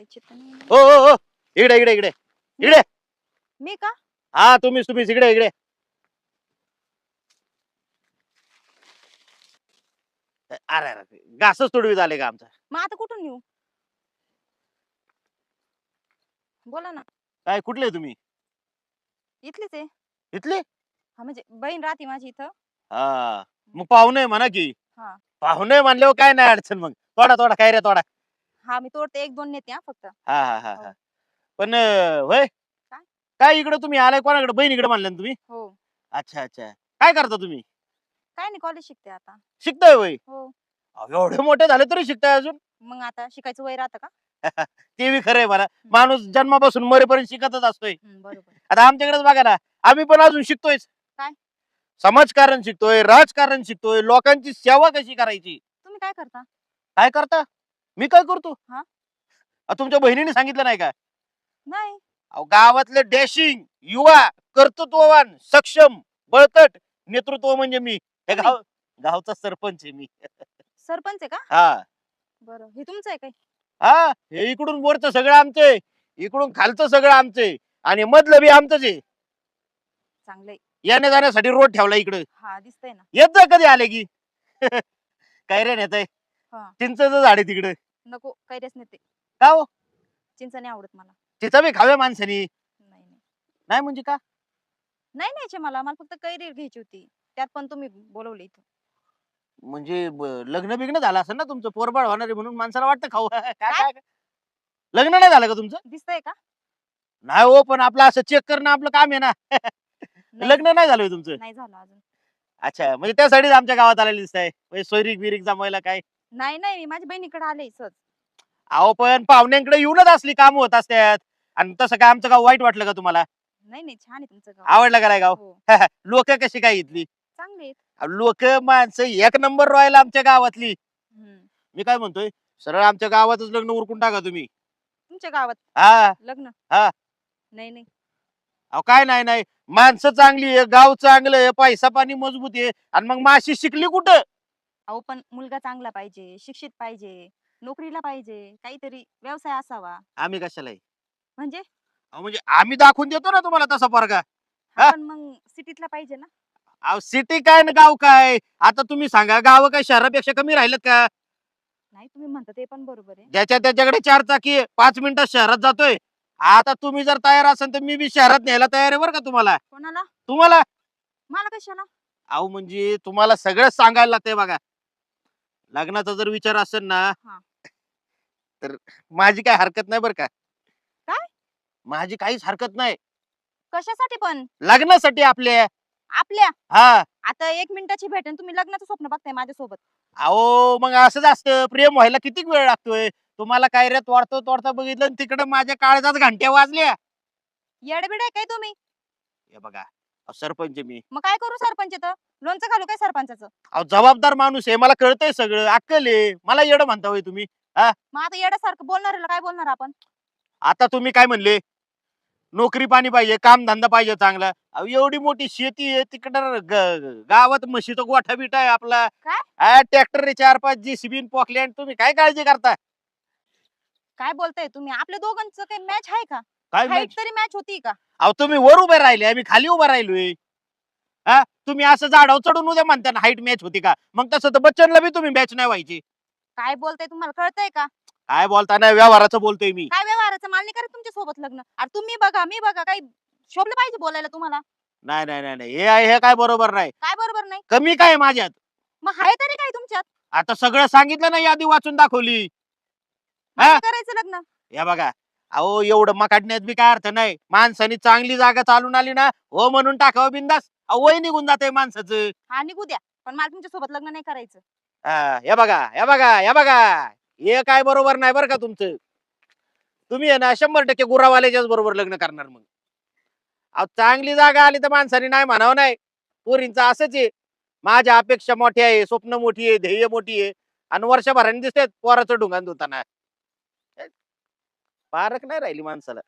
ओरडायची तर नाही. इकडे इकडे इकडे. इकडे. मी का? हा तुम्हीच तुम्हीच. इकडे इकडे. अरे अरे घासच तुडवी झाले का आमचा? मग आता कुठून येऊ बोला ना. काय कुठले तुम्ही? इथलीच आहे. इथले? हा म्हणजे बहीण राहते माझी इथं. हा. मग पाहुणे म्हणा की. हा. पाहुणे म्हणल्यावर काय नाही अडचण मग. तोडा तोडा काय रे तोडा? हा मी तोडते. एक दोन नेते हा फक्त. हा हा हा पण अं, होय काय? काय इकडे तुम्ही आलाय? कोणाकडे? बहिणीकडे म्हणलं ना तुम्ही? हो. अच्छा अच्छा. काय करता तुम्ही? काय नाही कॉलेज शिकते आता. शिकताय होय हो. अहो, एवढे मोठे झाले तरी शिकताय अजून? मग आता शिकायचं वय राहतं का? ते बी खरंय मला. माणूस जन्मापासून मरेपर्यंत शिकतच असतोय. हम्म, बरोबर. आता आमच्याकडेच बघा ना आम्ही पण अजून शिकतोय काय? समाजकारण शिकतोय राजकारण शिकतोय लोकांची सेवा कशी करायची? तुम्ही काय करता? काय करता? मी काय करतो? हा? अ, तुमच्या बहिणीने सांगितलं नाही का? नाही. अहो, गावातले डॅशिंग युवा कर्तृत्ववान सक्षम बळकट नेतृत्व म्हणजे मी. हे गाव गावचा सरपंच आहे मी. सरपंच आहे का? हा. बरं हे तुमचं आहे काय? हा हे इकडून वरचं सगळं आमचे इकडून खालचं सगळं आमचे आणि मधलं बी आमचंच आहे. चांगलंय. येण्या जाण्यासाठी रोड ठेवला इकडं. हा दिसतंय ना. येत जा कधी आले की. काय रे नेत हा. चिंचचं झाड आहे तिकडं. नको कैऱ्याच नेते. का हो? चिंच नाही आवडत मला. तिचा बी खाव्या माणसानी. नाही नाही. नाही म्हणजे का? नाही न्यायचे मला मला फक्त कैरी घ्यायची होती. त्यात पण तुम्ही बोलवले इथं. म्हणजे ब- लग्न बिग्न झालं असेल ना तुमचं? पोरबाळ होणार आहे म्हणून माणसाला वाटतं खाऊ. काय काय? लग्न नाही झालं का तुमचं? दिसतंय का? नाही हो पण आपलं असं चेक करणं आपलं काम आहे ना. नाही, लग्न नाही झालं होय तुमचं? नाही झालं अजून. अच्छा म्हणजे त्यासाठीच आमच्या गावात आलेली दिसत आहे सोयरीक बिरीक जमायला काय? नाही नाही मी माझ्या बहिणीकडे आले सहज. अहो पण पाहुण्यांकडे येऊनच असली काम होत असतात. आणि तसं काय आमचं गाव वाईट वाटलं का तुम्हाला? नाही नाही छान आहे तुमचं गाव. आवडलं का नाही गाव? हो. लोक कशी काय इथली? चांगले आहेत. लोक माणसं एक नंबर रॉयल आमच्या गावातली. हम्म. मी काय म्हणतोय? सरळ आमच्या गावातच लग्न उरकून टाका तुम्ही. तुमच्या गावात? हा. लग्न? हा. नाही नाही. अहो काय नाही नाही. माणसं चांगली आहे गाव चांगलं आहे पैसा पाणी मजबूत आहे. आणि मग माशी शिकली कुठं? अहो पण मुलगा चांगला पाहिजे शिक्षित पाहिजे नोकरीला पाहिजे काहीतरी व्यवसाय असावा. आम्ही कशाला आहे? म्हणजे? अहो म्हणजे आम्ही दाखवून देतो ना तुम्हाला तसा पोरगा. हा? मग सिटीतला पाहिजे ना. अहो सिटी काय ना गाव काय? आता तुम्ही सांगा गाव काय शहरापेक्षा कमी राहिलेत का? नाही तुम्ही म्हणता ते पण बरोबर आहे. ज्याच्या त्याच्याकडे चार चाकी आहे, पाच मिनिटात शहरात जातोय. आता तुम्ही जर तयार असाल तर मी बी शहरात न्यायला तयार आहे बरं का तुम्हाला. कोणाला? तुम्हाला? मला कशाला? अहो म्हणजे तुम्हाला सगळं सांगायला लागतंय बघा. लग्नाचा जर विचार असेल ना हा. तर माझी काय हरकत नाही बरं का. काय? माझी काहीच हरकत नाही. कशासाठी पण? लग्नासाठी आपल्या. आपल्या? हा. आता एक मिनिटाची भेट आणि तुम्ही लग्नाचं स्वप्न बघताय माझ्यासोबत. अहो मग असंच असतं. प्रेम व्हायला किती वेळ लागतोय? तुम्हाला काय रे तोडतो तोडता बघितलं तिकडे माझ्या काळजात घंट्या वाजल्या. येडबिड आहे काय तुम्ही? हे बघा. अहो, सरपंच मी. मग काय करू सरपंच तर लोणचं घालू काय सरपंचाचं? अहो जबाबदार माणूस आहे मला कळतंय सगळं. अक्कल आहे. मला येडं म्हणता होय तुम्ही. मग आता येड्यासारखं बोलणार काय बोलणार आपण? आता तुम्ही काय म्हणले? नोकरी पाणी पाहिजे काम धंदा पाहिजे चांगला. अहो, एवढी मोठी शेती आहे तिकडं ग- गावात म्हशीचा गोठा बिठा आहे आपला. काय? ट्रॅक्टर चार पाच जीसीबी पोकलँड तुम्ही काय काळजी करता काय बोलताय तुम्ही? आपल्या दोघांचं काही मॅच आहे का? काय हाईट? तरी मॅच होती का? अहो तुम्ही वर उभे राहिले आम्ही खाली उभा राहिलोय. हा? तुम्ही असं झाडावर चढून उद्या म्हणता हाईट मॅच होती का? मग तसं तर बच्चनला बी तुम्ही मॅच नाही व्हायची. काय बोलताय तुम्हाला कळतंय का? काय बोलताना व्यवहाराचं बोलतोय मी. काय व्यवहाराचं? मला नाही करत तुमच्यासोबत लग्न. अरे तुम्ही बघा मी बघा काही शोभलं पाहिजे बोलायला तुम्हाला? नाही नाही नाही नाही. हे आहे- हे काय बरोबर नाही. काय बरोबर नाही? कमी काय आहे माझ्यात? मग आहे तरी काय तुमच्यात? आता सगळं सांगितलं ना यादी वाचून दाखवली. हा? करायचं लग्न. या बघा अहो एवढं मकाडण्यात बी काय अर्थ नाही. माणसाने चांगली जागा चालून आली ना हो म्हणून टाकावं बिंदास. अहो वय निघून जाते माणसाचं. हा निघू द्या. पण मला तुमच्यासोबत लग्न नाही करायचं. हा, हे बघा हे बघा हे बघा. हे काय बरोबर नाही बरं का तुमचं? तुम्ही आहे ना शंभर टक्के गुरावाल्याच्याच बरोबर लग्न करणार मग. अहो चांगली जागा आली तर माणसाने नाही म्हणावं नाही. पोरींचं असंच आहे. माझ्या अपेक्षा मोठी आहे स्वप्न मोठी आहे ध्येय मोठी आहे. आणि वर्षभराने दिसतात पोराचं ढुंगान धुताना. फारक नाही राहिली माणसाला.